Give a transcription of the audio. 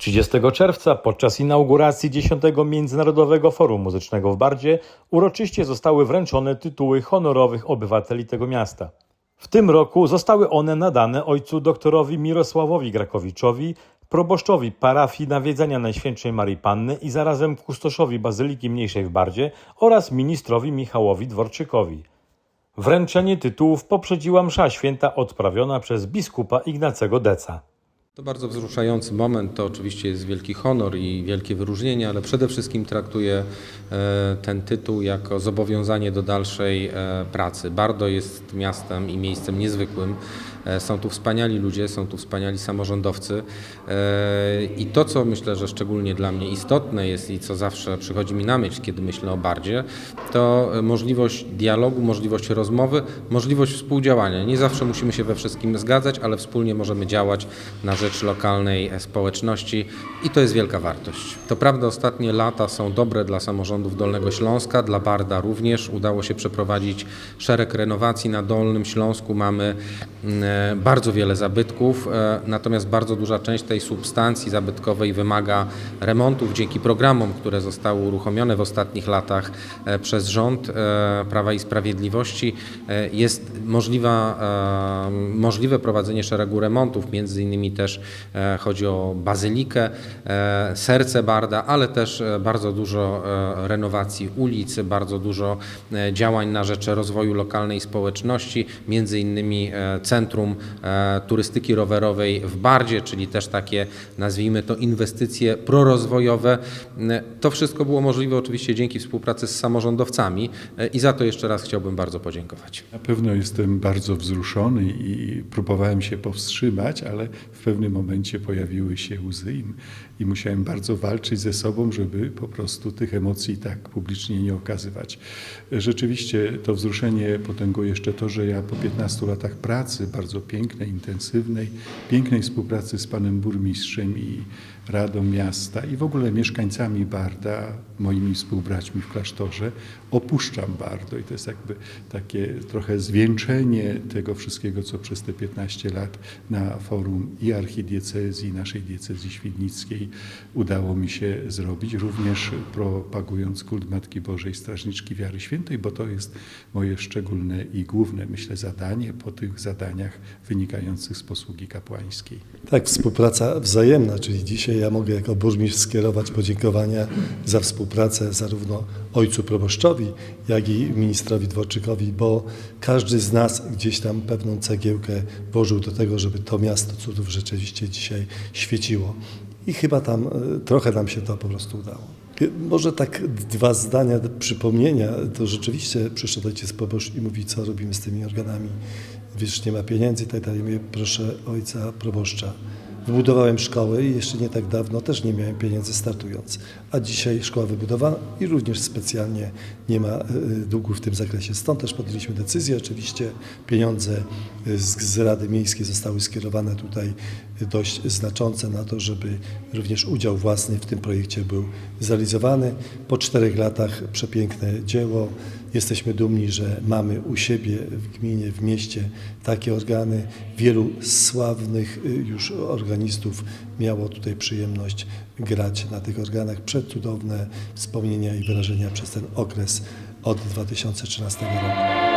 30 czerwca podczas inauguracji 10 Międzynarodowego Forum Muzycznego w Bardzie uroczyście zostały wręczone tytuły honorowych obywateli tego miasta. W tym roku zostały one nadane ojcu doktorowi Mirosławowi Grakowiczowi, proboszczowi parafii Nawiedzenia Najświętszej Marii Panny i zarazem kustoszowi Bazyliki Mniejszej w Bardzie oraz ministrowi Michałowi Dworczykowi. Wręczenie tytułów poprzedziła msza święta odprawiona przez biskupa Ignacego Deca. To bardzo wzruszający moment. To oczywiście jest wielki honor i wielkie wyróżnienie, ale przede wszystkim traktuję e, ten tytuł jako zobowiązanie do dalszej e, pracy. Bardo jest miastem i miejscem niezwykłym. E, Są tu wspaniali ludzie, są tu wspaniali samorządowcy E, i to, co myślę, że szczególnie dla mnie istotne jest i co zawsze przychodzi mi na myśl, kiedy myślę o Bardzie, to e, możliwość dialogu, możliwość rozmowy, możliwość współdziałania. Nie zawsze musimy się we wszystkim zgadzać, ale wspólnie możemy działać na rzecz lokalnej społeczności i to jest wielka wartość. To prawda, ostatnie lata są dobre dla samorządów Dolnego Śląska, dla Barda również. Udało się przeprowadzić szereg renowacji na Dolnym Śląsku. Mamy mm, bardzo wiele zabytków, e, natomiast bardzo duża część tej substancji zabytkowej wymaga remontów dzięki programom, które zostały uruchomione w ostatnich latach e, przez rząd e, Prawa i Sprawiedliwości. E, Jest możliwa, e, możliwe prowadzenie szeregu remontów, między innymi też e, chodzi o bazylikę, e, serce Barda, ale też e, bardzo dużo e, renowacji ulic, bardzo dużo e, działań na rzecz rozwoju lokalnej społeczności, między innymi e, Centrum e, Turystyki Rowerowej w Bardzie, czyli też takie, nazwijmy to, inwestycje prorozwojowe. E, To wszystko było możliwe oczywiście dzięki współpracy z samorządowcami e, i za to jeszcze raz chciałbym bardzo podziękować. Na pewno jestem bardzo wzruszony i próbowałem się powstrzymać, ale w pewnym momencie pojawiły się łzy i, musiałem bardzo walczyć ze sobą, żeby po prostu tych emocji tak publicznie nie okazywać. Rzeczywiście to wzruszenie potęguje jeszcze to, że ja po 15 latach pracy, bardzo pięknej, intensywnej, pięknej współpracy z panem burmistrzem i Radą Miasta i w ogóle mieszkańcami Barda, moimi współbraćmi w klasztorze, opuszczam Bardo i to jest jakby takie trochę zwieńczenie tego wszystkiego, co przez te 15 lat na forum i archidiecezji, naszej diecezji świdnickiej udało mi się zrobić, również propagując kult Matki Bożej Strażniczki Wiary Świętej, bo to jest moje szczególne i główne, myślę, zadanie po tych zadaniach wynikających z posługi kapłańskiej. Tak, współpraca wzajemna, czyli dzisiaj ja mogę jako burmistrz skierować podziękowania za współpracę zarówno ojcu proboszczowi, jak i ministrowi Dworczykowi, bo każdy z nas gdzieś tam pewną cegiełkę włożył do tego, żeby to miasto cudów rzeczywiście dzisiaj świeciło. I chyba tam e, trochę nam się to po prostu udało. Może tak dwa zdania przypomnienia. To rzeczywiście przyszedł ojciec proboszcz i mówi, co robimy z tymi organami. Wiesz, nie ma pieniędzy i tak dalej. Mówię, proszę ojca proboszcza. Wybudowałem szkołę i jeszcze nie tak dawno też nie miałem pieniędzy startując. A dzisiaj szkoła wybudowana i również specjalnie nie ma e, długu w tym zakresie. Stąd też podjęliśmy decyzję. Oczywiście pieniądze z, z Rady Miejskiej zostały skierowane tutaj dość znaczące na to, żeby również udział własny w tym projekcie był zrealizowany. Po czterech latach przepiękne dzieło. Jesteśmy dumni, że mamy u siebie w gminie, w mieście takie organy. Wielu sławnych y, już organistów miało tutaj przyjemność grać na tych organach. Przecudowne wspomnienia i wyrażenia przez ten okres od 2013 roku.